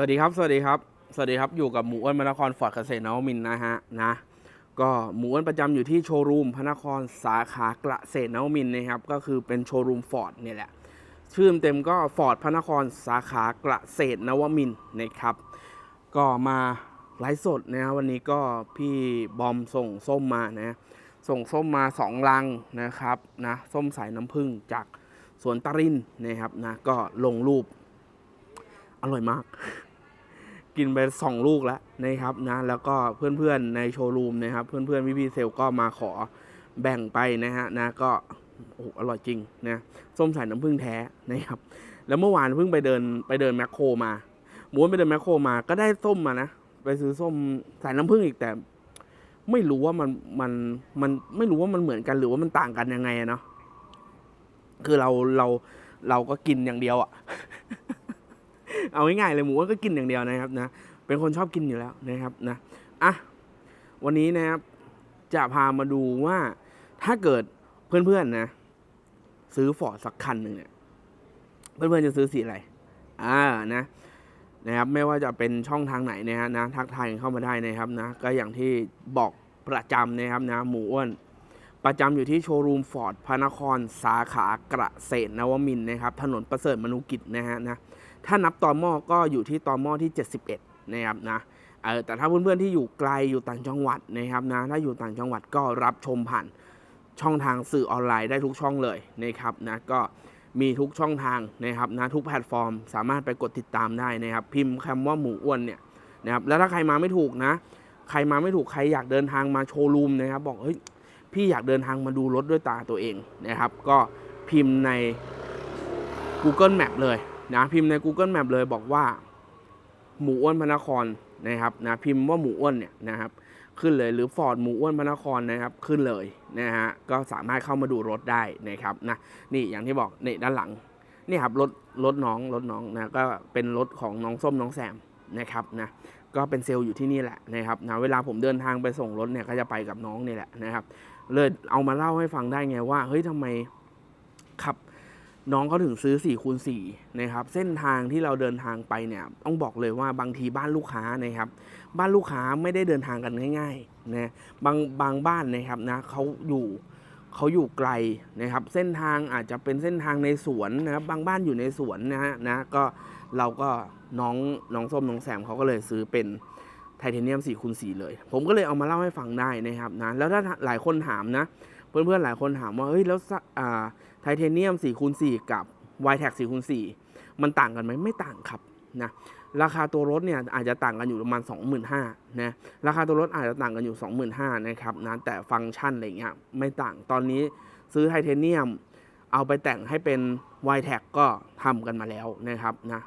สวัสดีครับ สวัสดีครับ สวัสดีครับ อยู่กับหมูอ้วนมนครฟอร์ดเกษตรนวมินนะฮะนะ ก็หมูอ้วนประจำอยู่ที่โชว์รูมพนครสาขาเกษตรนวมินนะครับ ก็คือเป็นโชว์รูมฟอร์ดเนี่ยแหละ ชื่อเต็มก็ฟอร์ดพนครสาขาเกษตรนวมินนะครับ ก็มาไลฟ์สดนะวันนี้ก็พี่บอมส่งส้มมานะ ส่งส้มมาสองลังนะครับนะ ส้มสายน้ำผึ้งจากสวนตะรินนะครับนะ ก็ลงรูป อร่อยมาก กินไปสองลูกแล้วนะครับนะแล้วก็เพื่อนๆในโชว์รูมนะครับ เพื่อนๆพี่ๆเซลก็มาขอแบ่งไปนะฮะนะก็โอ้โหอร่อยจริงนะส้มสายน้ำผึ้งแท้นะครับ แล้วเมื่อวานเพิ่งไปเดินไปเดินแมคโครมาหมูไปเดินแมคโครมาก็ได้ส้มมานะไปซื้อส้มสายน้ำผึ้งอีกแต่ ไม่รู้ว่ามันมันมันไม่รู้ว่ามันเหมือนกันหรือว่ามันต่างกันยังไงเนาะคือเราเราเราก็กินอย่างเดียวอะ เอาง่ายๆเลยหมูก็กินอย่างเดียวนะครับนะ เป็นคนชอบกินอยู่แล้วนะครับนะ อะ วันนี้นะครับ จะพามาดูว่าถ้าเกิดเพื่อนๆนะ ซื้อฟอร์ดสักคันหนึ่งเนี่ยเพื่อนๆจะซื้อสีอะไร อ่า นะนะครับไม่ว่าจะเป็นช่องทางไหนนะฮะนะทักทายกันเข้ามาได้นะครับนะก็อย่างที่บอกประจำนะครับนะหมูอ้วน ประจำอยู่ที่โชว์รูมฟอร์ดพระนครสาขาเกษตรนวมินทร์นะครับ ถนนประเสริฐมนุกิจนะฮะนะถ้านับตอม้อก็อยู่ที่ตอม้อที่ 71 นะครับนะเออแต่ถ้าเพื่อนๆที่อยู่ไกลอยู่ต่างจังหวัดนะครับนะถ้าอยู่ต่างจังหวัดก็รับชมผ่านช่องทางสื่อออนไลน์ได้ทุกช่องเลยนะครับนะก็มีทุกช่องทางนะครับนะทุกแพลตฟอร์ม สามารถไปกดติดตามได้นะครับ พิมพ์คำว่าหมูอ้วนเนี่ยนะครับแล้วถ้าใครมาไม่ถูกนะ ใครมาไม่ถูกใครอยากเดินทางมาโชว์รูมนะครับ บอกเฮ้ย พี่อยากเดินทางมาดูรถด้วยตาตัวเองนะครับ ก็พิมพ์ใน Google Map เลยนะพิมพ์ใน Google Map เลยบอกว่า หมูอ้วนพระนครนะครับนะพิมพ์ว่าหมูอ้วนเนี่ยนะครับ ขึ้นเลยหรือฟอร์ดหมูอ้วนพระนครนะครับ ขึ้นเลยนะฮะก็สามารถเข้ามาดูรถได้นะครับนะนี่อย่างที่บอกนี่ด้านหลังนี่ครับรถรถน้องรถน้องนะก็เป็นรถของน้องส้มน้องแซม นะครับนะก็เป็นเซลล์อยู่ที่นี่แหละนะครับนะเวลาผมเดินทางไปส่งรถเนี่ยก็จะไปกับน้องนี่แหละนะครับเลยเอามาเล่าให้ฟังได้ไงว่าเฮ้ยทำไมขับน้องเขาถึงซื้อ4คูณ4นะครับเส้นทางที่เราเดินทางไปเนี่ยต้องบอกเลยว่าบางทีบ้านลูกค้านะครับบ้านลูกค้าไม่ได้เดินทางกันง่ายๆนะบางบางบ้านนะครับนะเขาอยู่เขาอยู่ไกลนะครับ เส้นทางอาจจะเป็นเส้นทางในสวนนะครับบางบ้านอยู่ในสวนนะฮะนะก็เราก็ น้องน้องส้มน้องแซมเขาก็เลยซื้อเป็นไทเทเนียม4คูณ4เลย ผมก็เลยเอามาเล่าให้ฟังได้นะครับนะแล้วถ้าหลายคนถามนะ เพื่อนๆหลายคนถามว่าเฮ้ยแล้วอ่าไทเทเนียม4คูณ4กับ y t e c 4คูณ4มันต่างกันไหมไม่ต่างครับนะราคาตัวรถเนี่ยอาจจะต่างกันอยู่ประมาณ 25,000นะราคาตัวรถอาจจะต่างกันอยู่ 25,000นะครับนะแต่ฟังก์ชันอะไรเงี้ยไม่ต่างตอนนี้ซื้อไทเทเนียมเอาไปแต่งให้เป็น y t e c ก็ทำกันมาแล้วนะครับนะ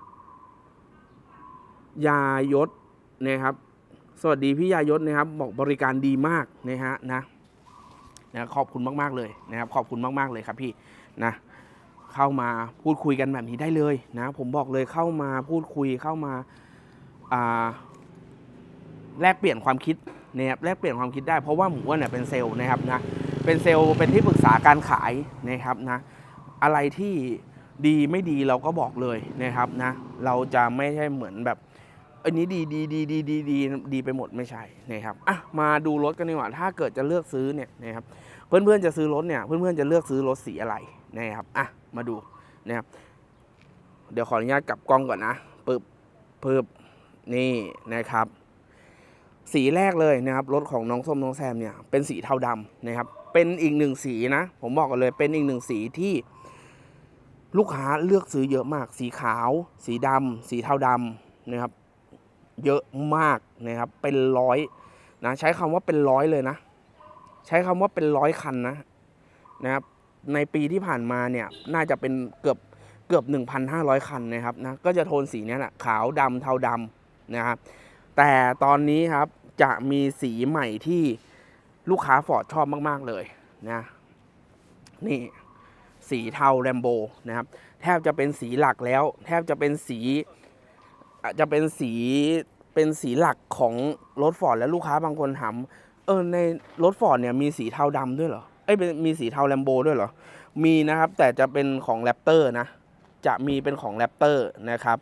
ยายศนะครับ สวัสดีพี่ยายศนะครับ บอกบริการดีมากนะฮะนะนะขอบคุณมากๆเลยนะครับ ขอบคุณมากๆเลยครับพี่นะเข้ามาพูดคุยกันแบบนี้ได้เลยนะ ผมบอกเลยเข้ามาพูดคุยเข้ามาอ่าแลกเปลี่ยนความคิดนะครับแลกเปลี่ยนความคิดได้เพราะว่าหมูอ้วนเนี่ยเป็นเซลล์นะครับนะเป็นเซลล์เป็นที่ปรึกษาการขายนะครับนะอะไรที่ดีไม่ดีเราก็บอกเลยนะครับนะเราจะไม่ใช่เหมือนแบบ อันนี้ดีดีดีดีดีดีดีไปหมดไม่ใช่นะครับอะมาดูรถกันดีกว่าถ้าเกิดจะเลือกซื้อเนี่ยนะครับเพื่อนๆจะซื้อรถเนี่ยเพื่อนๆจะเลือกซื้อรถสีอะไรนะครับอะมาดูนะครับเดี๋ยวขออนุญาตกลับกล้องก่อนนะปึ๊บปึ๊บนี่นะครับ สีแรกเลยนะครับรถของน้องส้มน้องแซมเนี่ยเป็นสีเทาดำนะครับ เป็นอีกหนึ่งสีนะ ผมบอกกันเลยเป็นอีกหนึ่งสีที่ลูกค้าเลือกซื้อเยอะมาก สีขาว สีดำสีเทาดำนะครับ เยอะมากนะครับ เป็นร้อยนะใช้คำว่าเป็นร้อยเลยนะ ใช้คำว่าเป็นร้อยคันนะนะครับในปีที่ผ่านมาเนี่ยน่าจะเป็นเกือบเกือบ 1,500 คันนะครับนะก็จะโทนสีนี้แหละขาวดำเทาดำนะครับแต่ตอนนี้ครับจะมีสีใหม่ที่ลูกค้าฟอร์ดชอบมาก ๆ เลยนะนี่สีเทาแรมโบนะครับแทบจะเป็นสีหลักแล้ว แทบจะเป็นสี อาจจะเป็นสีเป็นสีหลักของรถฟอร์ดและลูกค้าบางคนถามเออในรถฟอร์ดเนี่ยมีสีเทาดำด้วยเหรอเอ้ยเป็นมีสีเทาแรมโบด้วยเหรอมีนะครับแต่จะเป็นของแรปเตอร์นะจะมีเป็นของแรปเตอร์นะครับ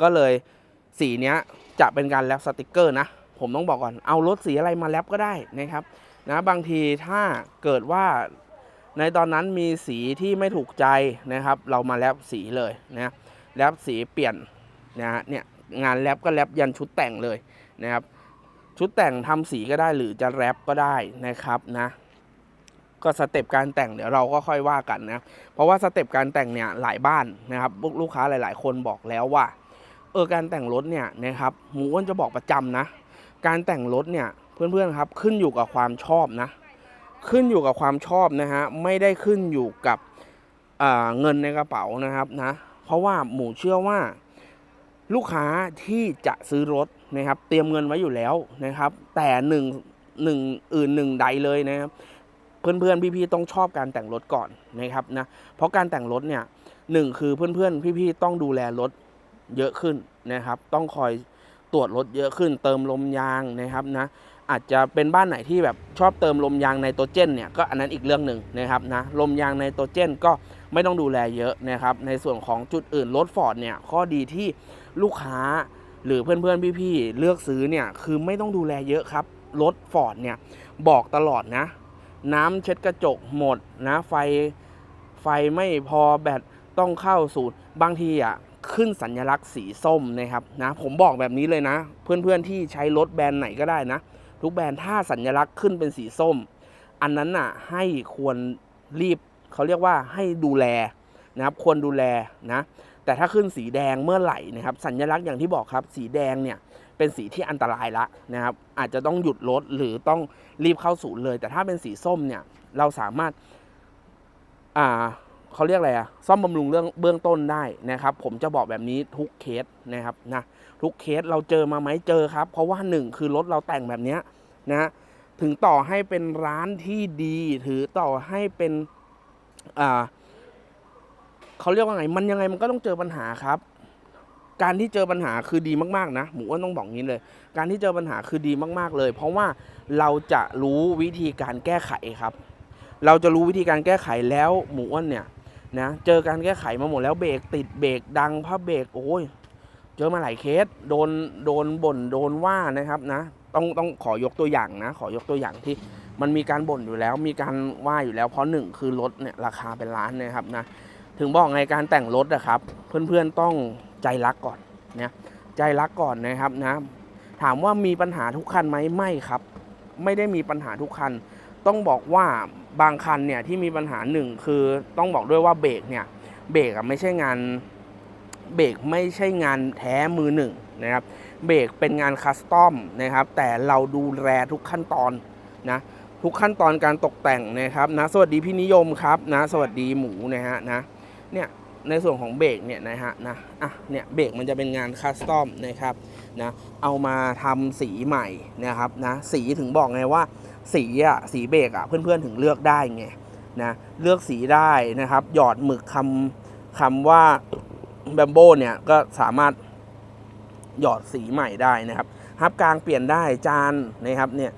ก็เลยสีเนี้ยจะเป็นการแรปสติกเกอร์นะ ผมต้องบอกก่อนเอารถสีอะไรมาแรปก็ได้นะครับนะบางทีถ้าเกิดว่าในตอนนั้นมีสีที่ไม่ถูกใจนะครับ เรามาแรปสีเลยนะแรปสีเปลี่ยนนะฮะเนี่ย งานแรปก็แรปยันชุดแต่งเลยนะครับ ชุดแต่งทำสีก็ได้หรือจะแรปก็ได้นะครับนะก็สเต็ปการแต่งเดี๋ยวเราก็ค่อยว่ากันนะเพราะว่าสเต็ปการแต่งเนี่ยหลายบ้านนะครับลูกค้าหลาย ๆ คนบอกแล้วว่าเออการแต่งรถเนี่ยนะครับหมูอ้วนจะบอกประจำนะ การแต่งรถเนี่ยเพื่อนๆครับขึ้นอยู่กับความชอบนะ ขึ้นอยู่กับความชอบนะฮะไม่ได้ขึ้นอยู่กับอ่าเงินในกระเป๋านะครับนะเพราะว่าหมูเชื่อว่า ลูกค้าที่จะซื้อรถนะครับ เตรียมเงินไว้อยู่แล้วนะครับ แต่หนึ่งหนึ่งอื่นหนึ่งใดเลยนะครับ เพื่อนๆพี่ๆต้องชอบการแต่งรถก่อนนะครับนะเพราะการแต่งรถเนี่ยหนึ่งคือเพื่อนๆพี่ๆต้องดูแลรถเยอะขึ้นนะครับ ต้องคอยตรวจรถเยอะขึ้น เติมลมยางนะครับนะอาจจะเป็นบ้านไหนที่แบบชอบเติมลมยางไนโตรเจนเนี่ยก็อันนั้นอีกเรื่องหนึ่งนะครับนะลมยางไนโตรเจนก็ไม่ต้องดูแลเยอะนะครับในส่วนของจุดอื่นรถฟอร์ดเนี่ยข้อดีที่ ลูกค้าหรือเพื่อนๆ พี่ๆ เลือกซื้อเนี่ยคือไม่ต้องดูแลเยอะครับ รถฟอร์ดเนี่ยบอกตลอดนะ น้ำเช็ดกระจกหมดนะ ไฟไฟไม่พอแบตต้องเข้าสูตรบางทีอะขึ้นสัญลักษณ์สีส้มนะครับนะผมบอกแบบนี้เลยนะ เพื่อนๆ ที่ใช้รถแบรนด์ไหนก็ได้นะ ทุกแบรนด์ถ้าสัญลักษณ์ขึ้นเป็นสีส้ม อันนั้นน่ะให้ควรรีบเขาเรียกว่าให้ดูแลนะครับควรดูแลนะ แต่ถ้าขึ้นสีแดงเมื่อไหร่นะครับ สัญลักษณ์อย่างที่บอกครับ สีแดงเนี่ยเป็นสีที่อันตรายละนะครับ อาจจะต้องหยุดรถหรือต้องรีบเข้าศูนย์เลย แต่ถ้าเป็นสีส้มเนี่ยเราสามารถอ่าเขาเรียกอะไรอะซ่อมบำรุงเรื่องเบื้องต้นได้นะครับ ผมจะบอกแบบนี้ทุกเคสนะครับนะทุกเคสเราเจอมาไหมเจอครับ เพราะว่าหนึ่งคือรถเราแต่งแบบนี้นะถึงต่อให้เป็นร้านที่ดี ถือต่อให้เป็นอ่า เขาเรียกว่าไง มันยังไงมันก็ต้องเจอปัญหาครับ การที่เจอปัญหาคือดีมากๆนะหมูอ้วนต้องบอกงี้เลย การที่เจอปัญหาคือดีมากๆเลย เพราะว่าเราจะรู้วิธีการแก้ไขครับ เราจะรู้วิธีการแก้ไขแล้วหมูอ้วนเนี่ยนะเจอการแก้ไขมาหมดแล้วเบรกติดเบรกดังพับเบรกโอ้ยเจอมาหลายเคสโดนโดนบ่นโดนว่านะครับนะ ต้องต้องขอยกตัวอย่างนะ ขอยกตัวอย่างที่มันมีการบ่นอยู่แล้ว มีการว่าอยู่แล้วเพราะหนึ่งคือรถเนี่ยราคาเป็นล้านนะครับนะ ถึงบอกไงการแต่งรถนะครับ เพื่อนๆต้องใจรักก่อนนะใจรักก่อนนะครับนะถามว่ามีปัญหาทุกคันไหมไม่ครับ ไม่ได้มีปัญหาทุกคัน ต้องบอกว่าบางคันเนี่ยที่มีปัญหาหนึ่งคือต้องบอกด้วยว่าเบรกเนี่ยเบรกอะไม่ใช่งานเบรกไม่ใช่งานแท้มือหนึ่งนะครับเบรกเป็นงานคัสตอมนะครับ แต่เราดูแลทุกขั้นตอนนะทุกขั้นตอนการตกแต่งนะครับนะสวัสดีพี่นิยมครับนะสวัสดีหมูนะฮะนะ เนี่ยในส่วนของเบรกเนี่ยนะฮะนะอะเนี่ยเบรกมันจะเป็นงานคัสตอมนะครับนะเอามาทำสีใหม่นะครับนะสีถึงบอกไงว่าสีอะสีเบรกอะเพื่อนๆถึงเลือกได้ไงนะเลือกสีได้นะครับ หยอดหมึกคำคำว่าแบมโบเนี่ยก็สามารถหยอดสีใหม่ได้นะครับฮับกลางเปลี่ยนได้จานนะครับเนี่ย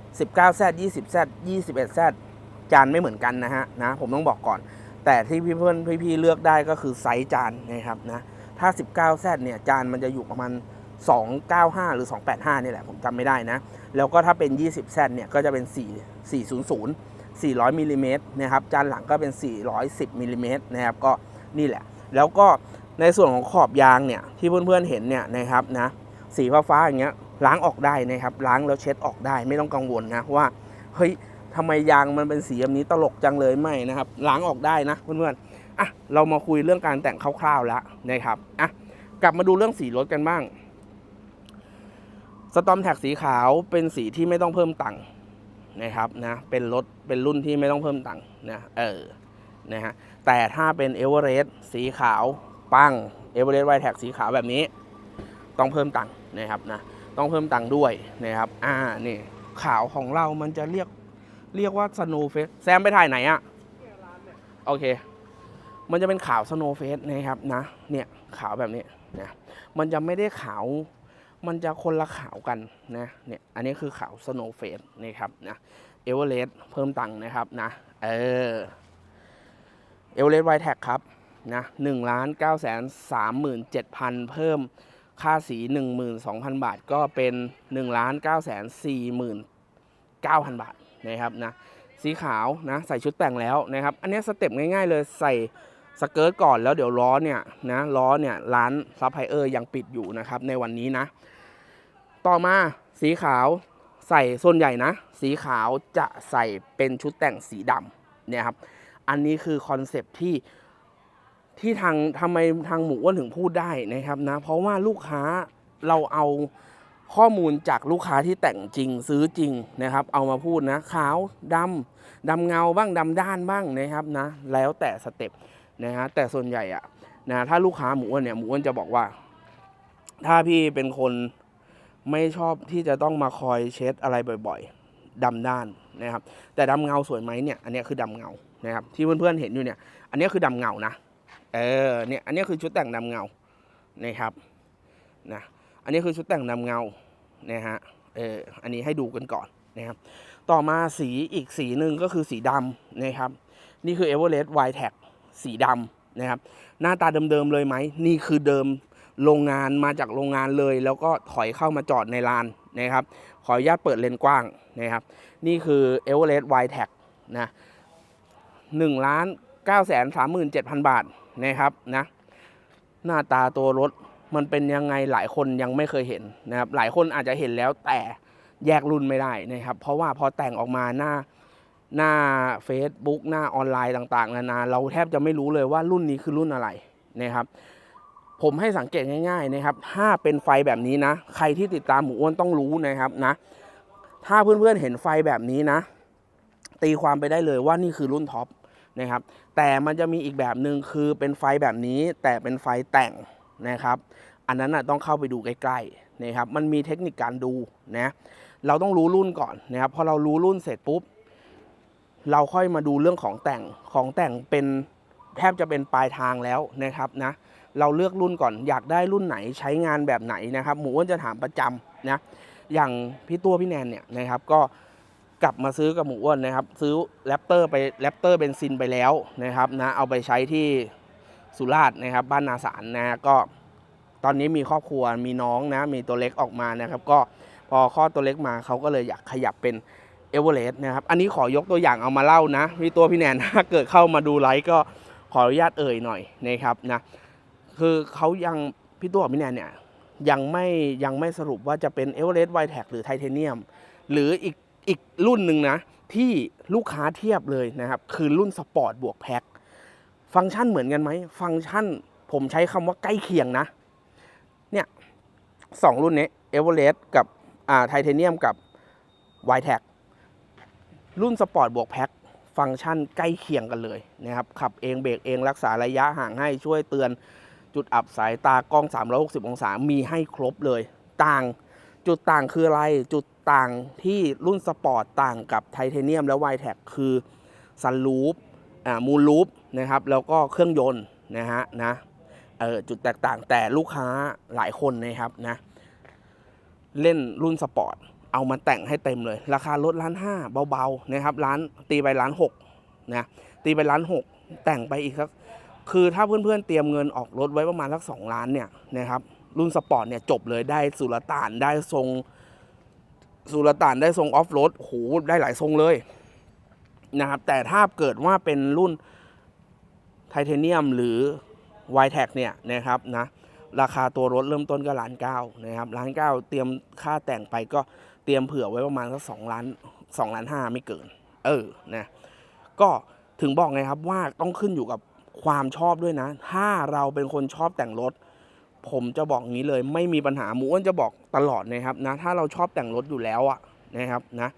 19แซด20แซด21แซดจานไม่เหมือนกันนะฮะนะผมต้องบอกก่อน แต่ที่พี่เพื่อนพี่ๆเลือกได้ก็คือไซส์จานนะครับนะถ้า 19แซดเนี่ยจานมันจะอยู่ประมาณ 295 หรือ 285 นี่แหละ ผมจำไม่ได้นะ แล้วก็ถ้าเป็น 20แซเนี่ยก็จะเป็น 4 400 400มิลลิเมตรนะครับจานหลังก็เป็น 410มิลลิเมตรนะครับก็นี่แหละ แล้วก็ในส่วนของขอบยางเนี่ยที่เพื่อนๆเห็นเนี่ยนะครับนะสีฟ้าๆอย่างเงี้ยล้างออกได้นะครับล้างแล้วเช็ดออกได้ไม่ต้องกังวลนะว่าเฮ้ย ทำไมยางมันเป็นสีแบบนี้ตลกจังเลยไม่นะครับ ล้างออกได้นะเพื่อนๆอะเรามาคุยเรื่องการแต่งคร่าวๆแล้วนะครับอะกลับมาดูเรื่องสีรถกันบ้างสตอมแท็กสีขาวเป็นสีที่ไม่ต้องเพิ่มตังค์นะครับนะเป็นรถเป็นรุ่นที่ไม่ต้องเพิ่มตังค์นะเออนะฮะแต่ถ้าเป็นเอเวอเรสต์สีขาวปังเอเวอเรสต์ไวแท็กสีขาวแบบนี้ ต้องเพิ่มตังค์นะครับนะต้องเพิ่มตังค์ด้วยนะครับอ่านี่ขาวของเรามันจะเรียก เรียกว่าสโนว์เฟสแซมไปถ่ายไหนอะโอเค มันจะเป็นขาวสโนว์เฟสนะครับนะ เนี่ยขาวแบบนี้นะมันจะไม่ได้ขาว มันจะคนละขาวกันนะ เนี่ย อันนี้คือขาวสโนว์เฟสนี่ครับนะเอเวอเรสต์เพิ่มตังค์นะครับนะ เออเอเวอเรสต์ไวแท็กครับนะหนึ่งล้านเก้าแสนสามหมื่นเจ็ดพันเพิ่มค่าสี 12,000 บาทก็เป็น1ล้าน9 4 9 0 0 0 บาท นะครับนะสีขาวนะใส่ชุดแต่งแล้วนะครับ อันนี้สเต็ปง่ายๆเลยใส่สเกิร์ตก่อนแล้วเดี๋ยวล้อเนี่ยนะล้อเนี่ยร้านซัพพลายเออร์ยังปิดอยู่นะครับในวันนี้นะ ต่อมาสีขาวใส่ส่วนใหญ่นะ สีขาวจะใส่เป็นชุดแต่งสีดำเนี่ยครับอันนี้คือคอนเซปที่ที่ทางทำไมทางหมูอ้วนถึงพูดได้นะครับนะเพราะว่าลูกค้าเราเอา ข้อมูลจากลูกค้าที่แต่งจริงซื้อจริงนะครับ เอามาพูดนะขาวดำดำเงาบ้างดำด้านบ้างนะครับนะ แล้วแต่สเต็ปนะฮะแต่ส่วนใหญ่อะนะถ้าลูกค้าหมูอ้วนเนี่ยหมูอ้วนจะบอกว่า ถ้าพี่เป็นคนไม่ชอบที่จะต้องมาคอยเช็ดอะไรบ่อยๆดำด้านนะครับ แต่ดำเงาสวยไหมเนี่ยอันนี้คือดำเงานะครับที่เพื่อนๆเห็นอยู่เนี่ย อันนี้คือดำเงานะเออเนี่ยอันนี้คือชุดแต่งดำเงานะครับนะ อันนี้คือชุดแต่งดำเงานะฮะเอออันนี้ให้ดูกันก่อนนะครับ ต่อมาสีอีกสีหนึ่งก็คือสีดำนะครับ นี่คือ Everest Wide Tag สีดำนะครับ หน้าตาเดิมๆเลยไหม นี่คือเดิมโรงงานมาจากโรงงานเลย แล้วก็ถอยเข้ามาจอดในลานนะครับ ขออนุญาตเปิดเลนกว้างนะครับ นี่คือ Everest Wide Tag นะหนึ่งล้านเก้าแสนสามหมื่นเจ็ดพันบาทนะครับนะหน้าตาตัวรถ มันเป็นยังไงหลายคนยังไม่เคยเห็นนะครับหลายคนอาจจะเห็นแล้วแต่แยกรุ่นไม่ได้นะครับ เพราะว่าพอแต่งออกมาหน้าหน้า Facebook หน้าออนไลน์ต่างๆนานาเราแทบจะไม่รู้เลยว่ารุ่นนี้คือรุ่นอะไรนะครับ ผมให้สังเกตง่าย ๆนะครับ ถ้าเป็นไฟแบบนี้นะ ใครที่ติดตามหมูอ้วนต้องรู้นะครับนะ ถ้าเพื่อนๆเห็นไฟแบบนี้นะ ตีความไปได้เลยว่านี่คือรุ่นท็อปนะครับ แต่มันจะมีอีกแบบหนึ่งคือเป็นไฟแบบนี้แต่เป็นไฟแต่ง นะครับ อันนั้นนะต้องเข้าไปดูใกล้ๆนะครับ มันมีเทคนิคการดูนะ เราต้องรู้รุ่นก่อนนะครับ พอเรารู้รุ่นเสร็จปุ๊บ เราค่อยมาดูเรื่องของแต่ง ของแต่งเป็นแทบจะเป็นปลายทางแล้วนะครับนะ เราเลือกรุ่นก่อน อยากได้รุ่นไหนใช้งานแบบไหนนะครับ หมูอ้วนจะถามประจำนะ อย่างพี่ตัวพี่แนนเนี่ยนะครับ ก็กลับมาซื้อกับหมูอ้วนนะครับ ซื้อแรปเตอร์ไปแรปเตอร์เบนซินไปแล้วนะครับนะ เอาไปใช้ที่ สุราษฎร์นะครับ บ้านนาสารนะก็ตอนนี้มีครอบครัวมีน้องนะมีตัวเล็กออกมานะครับ ก็พอคลอตัวเล็กมาเขาก็เลยอยากขยับเป็นเอเวอเรสต์นะครับ อันนี้ขอยกตัวอย่างเอามาเล่านะพี่ตัวพี่แนนถ้าเกิดเข้ามาดูไลฟ์ก็ขออนุญาตเอ่ยหน่อยนะครับนะคือเขายังพี่ตัวพี่แนนเนี่ยยังไม่ยังไม่สรุปว่าจะเป็น e v e r e s t Wide Tag หรือไทเทเนียม หรืออีกอีกรุ่นหนึ่งนะ ที่ลูกค้าเทียบเลยนะครับ คือรุ่นสปอร์ตบวกแพ็ค ฟังก์ชันเหมือนกันไหม ฟังก์ชันผมใช้คำว่าใกล้เคียงนะ เนี่ยสองรุ่นนี้ e v e r e s t กับอ่าไทเทเนียมกับ Wide Tag รุ่นสปอร์ตบวกแพ็คฟังก์ชันใกล้เคียงกันเลยนะครับ ขับเองเบรกเองรักษาระยะห่างให้ช่วยเตือนจุดอับสายตากล้อง 360 องศา มีให้ครบเลย ต่างจุดต่างคืออะไร จุดต่างที่รุ่นสปอร์ตต่างกับไทเทเนียมและไวแท็กคือซันลูป มูลลูปนะครับแล้วก็เครื่องยนต์นะฮะนะเออจุดแตกต่างแต่ลูกค้าหลายคนนะครับนะเล่นรุ่นสปอร์ตเอามาแต่งให้เต็มเลย ราคาลดล้านห้าเบาๆนะครับร้านตีไปล้านหกนะตีไปล้านหกแต่งไปอีกสักคือถ้าเพื่อนๆเตรียมเงินออกรถไว้ประมาณสักสองล้านเนี่ยนะครับรุ่นสปอร์ตเนี่ยจบเลยได้สุลต่านได้ทรงสุลต่านได้ทรงออฟโรดโหได้หลายทรงเลย นะครับ แต่ถ้าเกิดว่าเป็นรุ่นไทเทเนียมหรือ y t e c เนี่ยนะครับนะราคาตัวรถเริ่มต้นก็ล้านเก้านะครับล้านเก้าเตรียมค่าแต่งไปก็เตรียมเผื่อไว้ประมาณสักสองล้านสองล้านห้าไม่เกิน เออนะก็ถึงบอกไงครับว่าต้องขึ้นอยู่กับความชอบด้วยนะ ถ้าเราเป็นคนชอบแต่งรถ ผมจะบอกงี้เลย ไม่มีปัญหาหมูอ้วนจะบอกตลอดนะครับนะถ้าเราชอบแต่งรถอยู่แล้วอะนะครับนะ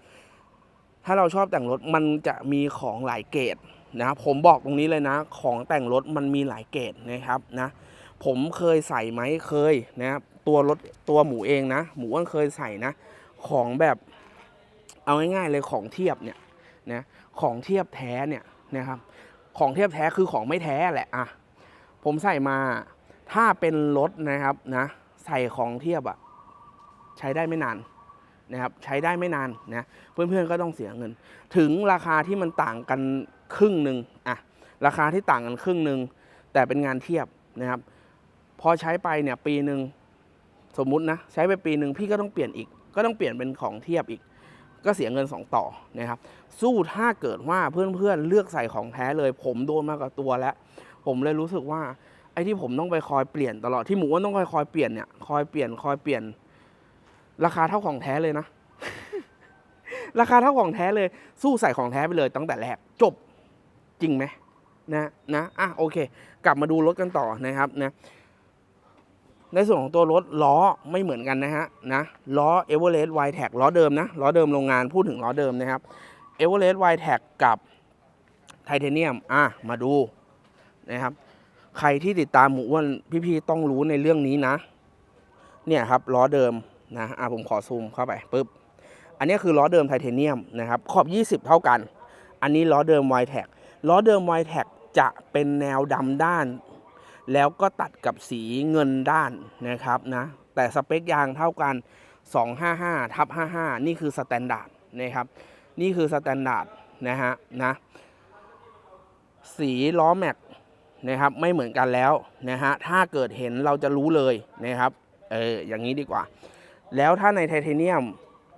ถ้าเราชอบแต่งรถมันจะมีของหลายเกรดนะผมบอกตรงนี้เลยนะ ของแต่งรถมันมีหลายเกรดนะครับนะ ผมเคยใส่ไหมเคยนะครับตัวรถตัวหมูเองนะ หมูอ้วนเคยใส่นะ ของแบบเอาง่ายๆเลยของเทียบเนี่ยนะของเทียบแท้เนี่ยนะครับ ของเทียบแท้คือของไม่แท้แหละอะผมใส่มาถ้าเป็นรถนะครับนะ ใส่ของเทียบอะใช้ได้ไม่นาน นะครับใช้ได้ไม่นานนะเพื่อนๆก็ต้องเสียเงิน ถึงราคาที่มันต่างกันครึ่งหนึ่งอะราคาที่ต่างกันครึ่งหนึ่งแต่เป็นงานเทียบนะครับ พอใช้ไปเนี่ยปีหนึ่งสมมุตินะใช้ไปปีหนึ่งพี่ก็ต้องเปลี่ยนอีก ก็ต้องเปลี่ยนเป็นของเทียบอีก ก็เสียเงิน 2 ต่อนะครับ สู้ถ้าเกิดว่าเพื่อนๆเลือกใส่ของแท้เลย ผมโดนมากับตัวแล้ว ผมเลยรู้สึกว่าไอ้ที่ผมต้องไปคอยเปลี่ยนตลอดที่หมูอ้วนต้องคอยคอยเปลี่ยนเนี่ยคอยเปลี่ยนคอยเปลี่ยน ราคาเท่าของแท้เลยนะ ราคาเท่าของแท้เลย สู้ใส่ของแท้ไปเลยตั้งแต่แรกจบจริงไหมนะนะอะโอเค กลับมาดูรถกันต่อนะครับนะในส่วนของตัวรถล้อไม่เหมือนกันนะฮะนะล้อ e v e r e s t y t e c ล้อเดิมนะล้อเดิมโรงงานพูดถึงล้อเดิมนะครับ e v e r e s t y t e c กับไทเทเนียมอะมาดูนะครับใครที่ติดตามหมูอ้วนพี่ๆต้องรู้ในเรื่องนี้นะ เนี่ยครับล้อเดิม นะอะผมขอซูมเข้าไปปุ๊บ อันนี้คือล้อเดิมไทเทเนียมนะครับ ขอบ 20 เท่ากัน อันนี้ล้อเดิม y t e c ล้อเดิม y t e c จะเป็นแนวดำด้าน แล้วก็ตัดกับสีเงินด้านนะครับนะแต่สเปคยางเท่ากัน 255ทับ55 นี่คือสแตนดาร์ดนะครับ นี่คือสแตนดาร์ดนะฮะนะสีล้อแม็กนะครับไม่เหมือนกันแล้วนะฮะถ้าเกิดเห็นเราจะรู้เลยนะครับเอออย่างนี้ดีกว่า แล้วถ้าในไทเทเนียม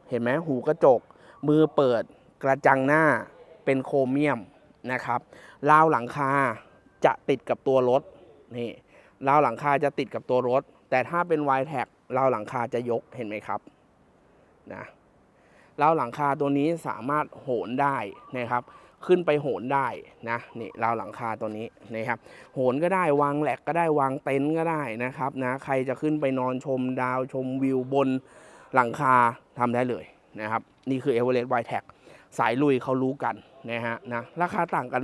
เห็นไหมหูกระจก มือเปิดกระจังหน้าเป็นโครเมียมนะครับราวหลังคาจะติดกับตัวรถนี่ราวหลังคาจะติดกับตัวรถ แต่ถ้าเป็น y t แท็กราวหลังคาจะยกเห็นไหมครับนะราวหลังคาตัวนี้สามารถโหนได้นะครับ ขึ้นไปโหนได้นะนี่ราวหลังคาตัวนี้นะครับโหนก็ได้วางแหลกก็ได้วางเต็นท์ก็ได้นะครับนะใครจะขึ้นไปนอนชมดาวชมวิวบนหลังคาทำได้เลยนะครับนี่คือ e v e r e s t y t e c สายลุยเขารู้กันนะฮะนะราคาต่างกัน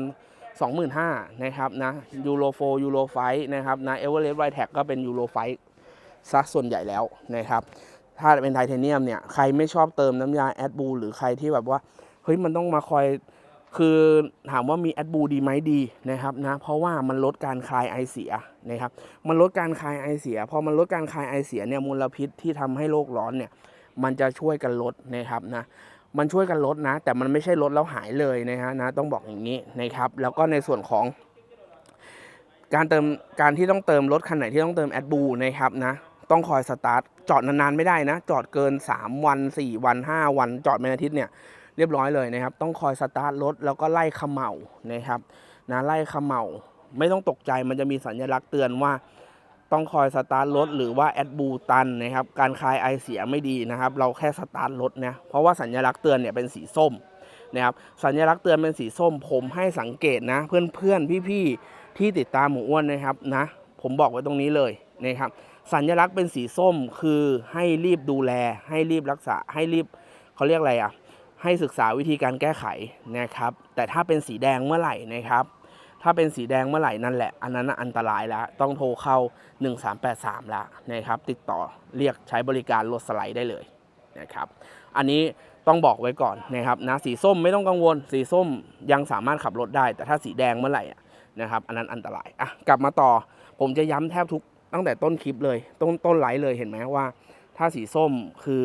25,000นะครับนะยูโรโฟยูโรไฟนะครับนะเอเวอเรสต์ไวท์แท็กก็เป็นยูโรไฟซะส่วนใหญ่แล้วนะครับถ้าเป็นไทเทเนียมเนี่ยใครไม่ชอบเติมน้ำยาแอดบูหรือใครที่แบบว่า เฮ้ยมันต้องมาคอย คือถามว่ามีแอดบูดีไหมดีนะครับนะเพราะว่ามันลดการคลายไอเสียนะครับมันลดการคลายไอเสียพอมันลดการคลายไอเสียเนี่ยมลพิษที่ทำให้โลกร้อนเนี่ยมันจะช่วยกันลดนะครับนะมันช่วยกันลดนะ แต่มันไม่ใช่ลดแล้วหายเลยนะฮะนะต้องบอกอย่างนี้นะครับแล้วก็ในส่วนของ การเติมการที่ต้องเติมรถคันไหนที่ต้องเติมแอดบูนะครับนะต้องคอยสตาร์ทจอดนานๆไม่ได้นะ จอดเกิน 3 วัน 4 วัน 5 วัน จอดเป็นอาทิตย์เนี่ย เรียบร้อยเลยนะครับ ต้องคอยสตาร์ทรถแล้วก็ไล่เขม่านะครับนะไล่เขม่าไม่ต้องตกใจมันจะมีสัญลักษณ์เตือนว่า ต้องคอยสตาร์ทรถหรือว่าแอดบูตันนะครับ การคลายไอเสียไม่ดีนะครับ เราแค่สตาร์ทรถนะเพราะว่าสัญลักษณ์เตือนเนี่ยเป็นสีส้มนะครับสัญลักษณ์เตือนเป็นสีส้ม ผมให้สังเกตนะ เพื่อนๆพี่ๆที่ติดตามหมูอ้วนนะครับนะผมบอกไว้ตรงนี้เลยนะครับสัญลักษณ์เป็นสีส้มคือให้รีบดูแล ให้รีบรักษาให้รีบเขาเรียกอะไรอะ ให้ศึกษาวิธีการแก้ไขนะครับ แต่ถ้าเป็นสีแดงเมื่อไหร่นะครับ ถ้าเป็นสีแดงเมื่อไหร่นั่นแหละ อันนั้นอันตรายแล้ว ต้องโทรเข้า 1383ล้วนะครับ ติดต่อเรียกใช้บริการรถสไลด์ได้เลยนะครับ อันนี้ต้องบอกไว้ก่อนนะครับนะสีส้มไม่ต้องกังวล สีส้มยังสามารถขับรถได้ แต่ถ้าสีแดงเมื่อไหร่นะครับ อันนั้นอันตรายอะกลับมาต่อ ผมจะย้ำแทบทุกตั้งแต่ต้นคลิปเลย ต้นต้นไลฟ์เลยเห็นไหมว่า ถ้าสีส้มคือ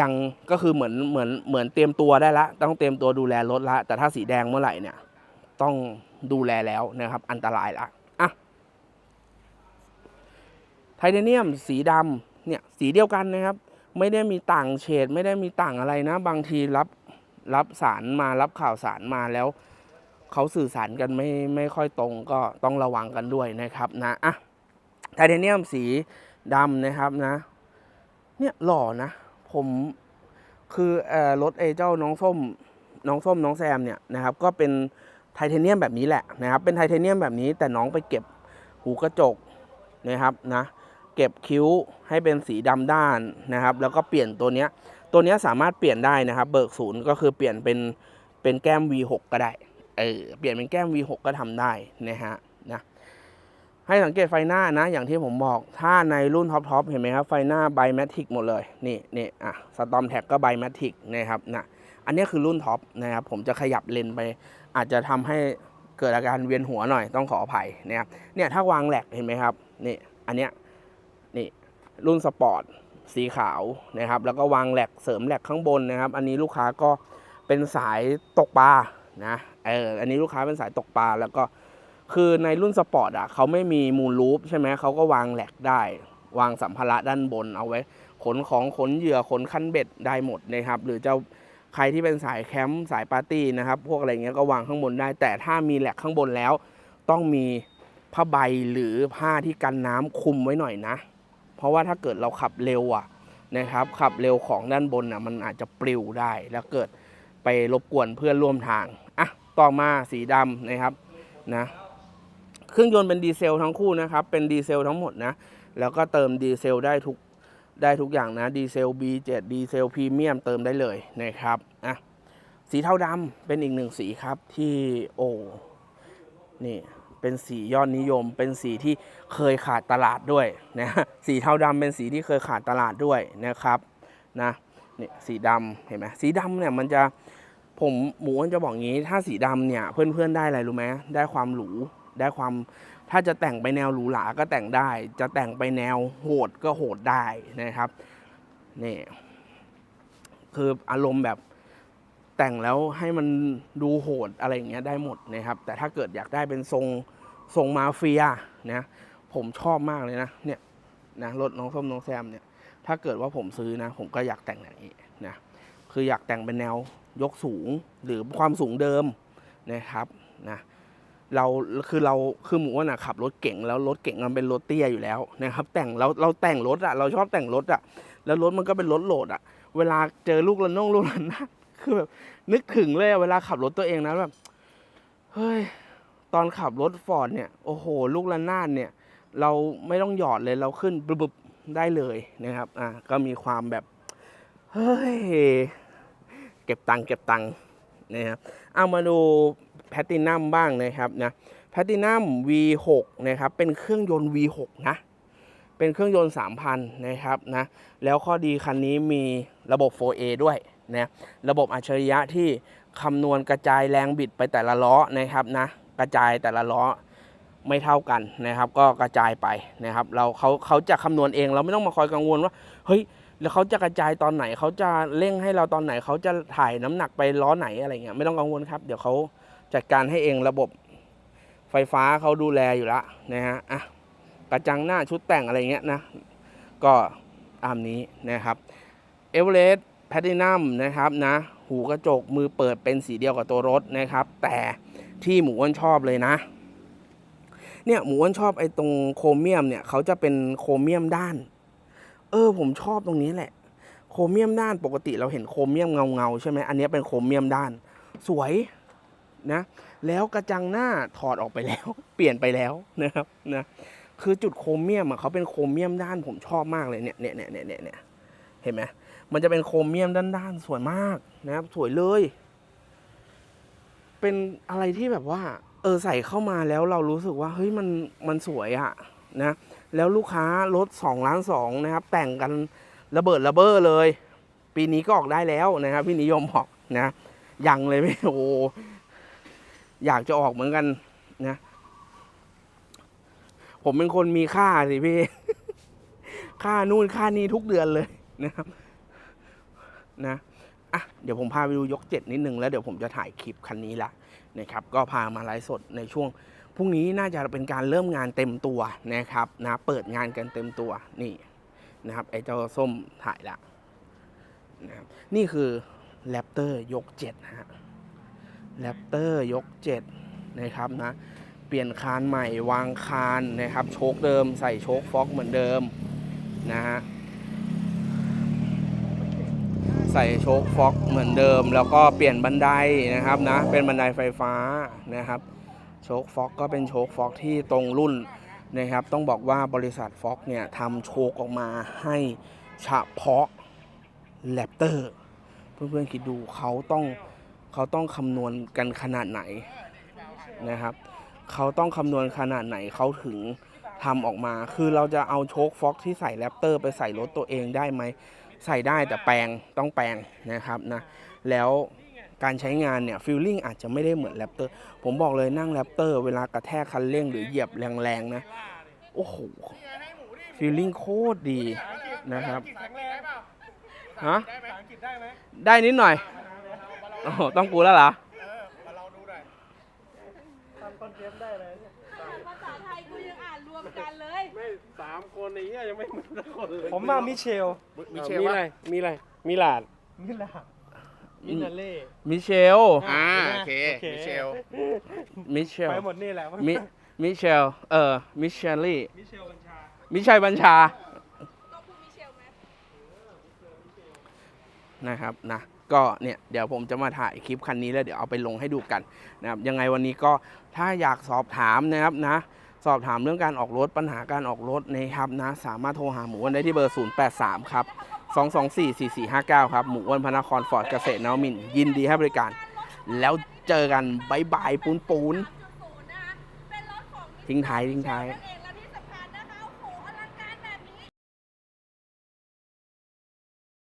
ยังก็คือเหมือนเหมือนเหมือนเตรียมตัวได้ละต้องเตรียมตัวดูแลรถละ แต่ถ้าสีแดงเมื่อไหร่เนี่ย ต้องดูแลแล้วนะครับ อันตรายละอะไทเทเนียมสีดำเนี่ยสีเดียวกันนะครับ ไม่ได้มีต่างเฉดไม่ได้มีต่างอะไรนะ บางทีรับรับสารมารับข่าวสารมาแล้วเขาสื่อสารกันไม่ไม่ค่อยตรงก็ต้องระวังกันด้วยนะครับนะอะไทเทเนียมสีดำนะครับนะ เนี่ยหล่อนะ ผมคือรถไอเจ้าน้องส้มน้องส้มน้องแซมเนี่ยนะครับก็เป็นไทเทเนียมแบบนี้แหละนะครับเป็นไทเทเนียมแบบนี้แต่น้องไปเก็บหูกระจกนะครับนะเก็บคิ้วให้เป็นสีดำด้านนะครับ แล้วก็เปลี่ยนตัวเนี้ยตัวเนี้ยสามารถเปลี่ยนได้นะครับ เบิกศูนย์ก็คือเปลี่ยนเป็นเป็นแก้ม V6 ก็ได้เออเปลี่ยนเป็นแก้ม V6 ก็ทำได้นะฮะนะ ให้สังเกตไฟหน้านะ อย่างที่ผมบอก ถ้าในรุ่นท็อปทอปเห็นไหมครับ ไฟหน้าไบแมทริกหมดเลย นี่นี่อะสตอมแท็กก็ไบแมทริกนะครับนะอันนี้คือรุ่นท็อปนะครับ ผมจะขยับเลนไป อาจจะทำให้เกิดอาการเวียนหัวหน่อยต้องขออภัยนะครับเนี่ยถ้าวางแหลกเห็นไหมครับนี่อันเนี้ยนี่รุ่นสปอร์ตสีขาวนะครับ แล้วก็วางแหลกเสริมแหลกข้างบนนะครับ อันนี้ลูกค้าก็เป็นสายตกปลานะเอออันนี้ลูกค้าเป็นสายตกปลาแล้วก็ คือในรุ่นสปอร์ตอะเขาไม่มีมูลลูปใช่ไหมเขาก็วางแหลกได้ วางสัมภาระด้านบนเอาไว้ ขนของขนเหยื่อขนคันเบ็ดได้หมดนะครับ หรือจะใครที่เป็นสายแคมป์สายปาร์ตี้นะครับ พวกอะไรเงี้ยก็วางข้างบนได้ แต่ถ้ามีแหลกข้างบนแล้ว ต้องมีผ้าใบหรือผ้าที่กันน้ำคุมไว้หน่อยนะ เพราะว่าถ้าเกิดเราขับเร็วอะนะครับ ขับเร็วของด้านบนอะมันอาจจะปลิวได้แล้วเกิดไปรบกวนเพื่อนร่วมทางอะต่อมาสีดำนะครับนะ เครื่องยนต์เป็นดีเซลทั้งคู่นะครับ เป็นดีเซลทั้งหมดนะ แล้วก็เติมดีเซลได้ทุกได้ทุกอย่างนะ ดีเซล B7 ดีเซลพรีเมียมเติมได้เลยนะครับอะสีเทาดำเป็นอีกหนึ่งสีครับที่โอ้นี่เป็นสียอดนิยม เป็นสีที่เคยขาดตลาดด้วยนะสีเทาดำเป็นสีที่เคยขาดตลาดด้วยนะครับนะนี่สีดำเห็นไหมสีดำเนี่ยมันจะผมหมูมันจะบอกงี้ ถ้าสีดำเนี่ยเพื่อนๆได้อะไรรู้ไหมได้ความหรู ได้ความถ้าจะแต่งไปแนวหรูหราก็แต่งได้ จะแต่งไปแนวโหดก็โหดได้นะครับนี่คืออารมณ์แบบแต่งแล้วให้มันดูโหดอะไรอย่างเงี้ยได้หมดนะครับ แต่ถ้าเกิดอยากได้เป็นทรงทรงมาเฟียนะผมชอบมากเลยนะเนี่ยนะรถน้องส้มน้องแซมเนี่ยถ้าเกิดว่าผมซื้อนะ ผมก็อยากแต่งอย่างนี้นะคืออยากแต่งเป็นแนวยกสูงหรือความสูงเดิมนะครับนะ เราคือเราคือหมูว่านะขับรถเก่งแล้วรถเก่งมันเป็นรถเตี้ยอยู่แล้วนะครับ แต่งเราเราแต่งรถอะเราชอบแต่งรถอะแล้วรถมันก็เป็นรถโหลดอะ เวลาเจอลูกระน่งลูกระนาดคือแบบนึกถึงเลยอะเวลาขับรถตัวเองนะแบบเฮ้ยตอนขับรถฟอร์ดเนี่ยโอ้โห ลูกระนาดเนี่ย เราไม่ต้องหยอดเลยเราขึ้นบึบๆได้เลยนะครับอะก็มีความแบบเฮ้ยเก็บตังค์เก็บตังค์นะครับเอามาดู แพตตินัมบ้างนะครับนะแพตตินัม V6 นะครับเป็นเครื่องยนต์ V6 นะเป็นเครื่องยนต์ 3,000 นะครับนะแล้วข้อดีคันนี้มีระบบ 4A ด้วยนะระบบอัจฉริยะที่คำนวณกระจายแรงบิดไปแต่ละล้อนะครับนะกระจายแต่ละล้อไม่เท่ากันนะครับ ก็กระจายไปนะครับ เราเขาเขาจะคำนวณเองเราไม่ต้องมาคอยกังวลว่าเฮ้ยแล้วเขาจะกระจายตอนไหนเขาจะเร่งให้เราตอนไหนเขาจะถ่ายน้ำหนักไปล้อไหนอะไรเงี้ยไม่ต้องกังวลครับ เดี๋ยวเขา จัดการให้เองระบบไฟฟ้าเขาดูแลอยู่แล้วนะฮะอะกระจังหน้าชุดแต่งอะไรเงี้ยนะ ก็ตามนี้นะครับเอเวอเรสต์แพทินัมนะครับนะ หูกระจกมือเปิดเป็นสีเดียวกับตัวรถนะครับ แต่ที่หมูอ้วนชอบเลยนะ เนี่ยหมูอ้วนชอบไอ้ตรงโครเมียมเนี่ยเขาจะเป็นโครเมียมด้าน เออผมชอบตรงนี้แหละ โครเมียมด้านปกติเราเห็นโครเมียมเงาเงาใช่ไหมอันนี้เป็นโครเมียมด้าน สวย นะแล้วกระจังหน้าถอดออกไปแล้ว เปลี่ยนไปแล้วนะครับนะคือจุดโครเมียมเขาเป็นโครเมียมด้านผมชอบมากเลยเนี่ยเนี่ยเนี่ยเนี่ยเนี่ยเห็นไหมมันจะเป็นโครเมียมด้านด้านๆสวยมากนะครับสวยเลย เป็นอะไรที่แบบว่า เออใส่เข้ามาแล้วเรารู้สึกว่าเฮ้ยมันมันสวยอะนะแล้วลูกค้ารถสองล้านสองนะครับ แต่งกันระเบิดระเบ้อเลย ปีนี้ก็ออกได้แล้วนะครับ พี่นิยมบอกนะยังเลยไม่โอ้ อยากจะออกเหมือนกันนะ ผมเป็นคนมีค่าสิพี่ ค่านู่นค่านี้ทุกเดือนเลยนะครับนะอะเดี๋ยวผมพาไปดูยกเจ็ดนิดนึงแล้วเดี๋ยวผมจะถ่ายคลิปคันนี้ละนะครับ ก็พามาไลฟ์สดในช่วงพรุ่งนี้น่าจะเป็นการเริ่มงานเต็มตัวนะครับนะเปิดงานกันเต็มตัวนี่นะครับไอ้เจ้าส้มถ่ายละนะครับนี่คือแรปเตอร์ยกเจ็ดฮะ แรปเตอร์ยก 7 นะครับนะ เปลี่ยนคานใหม่วางคานนะครับ โชคเดิมใส่โชคฟ็อกเหมือนเดิมนะฮะใส่โชคฟ็อกเหมือนเดิม แล้วก็เปลี่ยนบันไดนะครับนะเป็นบันไดไฟฟ้านะครับโชคฟ็อกก็เป็นโชคฟ็อกที่ตรงรุ่นนะครับ ต้องบอกว่าบริษัทฟ็อกเนี่ยทำโชคออกมาให้เฉพาะแรปเตอร์เพื่อนๆคิดดูเขาต้อง เขาต้องคำนวณกันขนาดไหนนะครับ เขาต้องคำนวณขนาดไหนเขาถึงทำออกมา คือเราจะเอาโชคฟ็อกที่ใส่แรปเตอร์ไปใส่รถตัวเองได้ไหม ใส่ได้แต่แปลงต้องแปลงนะครับนะ แล้วการใช้งานเนี่ยฟิลลิ่งอาจจะไม่ได้เหมือนแรปเตอร์ ผมบอกเลยนั่งแรปเตอร์เวลากระแทกคันเร่งหรือเหยียบแรงๆนะ โอ้โหฟิลลิ่งโคตรดีนะครับแข็งแรงเปล่าฮะได้ไหมภาษาอังกฤษได้ไหมได้นิดหน่อย โอ้โหต้องกูแล้วเหรอ เออ มาลองดูหน่อยทำคอนเทนต์ได้เลยเนี่ยภาษาไทยกูยังอ่านรวรวมกันเลย ไม่สามคนไอ้เหี้ยยังไม่เหมือนสักคนเลยผมมามิเชลมิเชลมีอะไร มีอะไร มีหลาด มิลามินาเล่มิเชล อ่าโอเคโอเคมิเชล มิเชล ไปหมดนี่แหละมิ มิเชล เออ มิเชลลี่ มิเชลบัญชา มิชัยบัญชา ต้องพูดมิเชลไหมนะครับนะ ก็เนี่ยเดี๋ยวผมจะมาถ่ายคลิปคันนี้แล้วเดี๋ยวเอาไปลงให้ดูกันนะครับยังไงวันนี้ก็ถ้าอยากสอบถามนะครับนะสอบถามเรื่องการออกรถปัญหาการออกรถนะครับนะสามารถโทรหาหมูอ้วนได้ที่เบอร์ 083 ครับ 224 4459 ครับ หมูอ้วนพระนครฟอร์ดเกษตรนวมินยินดีให้บริการ แล้วเจอกันบายบายปูนปูนทิ้งท้ายทิ้งท้าย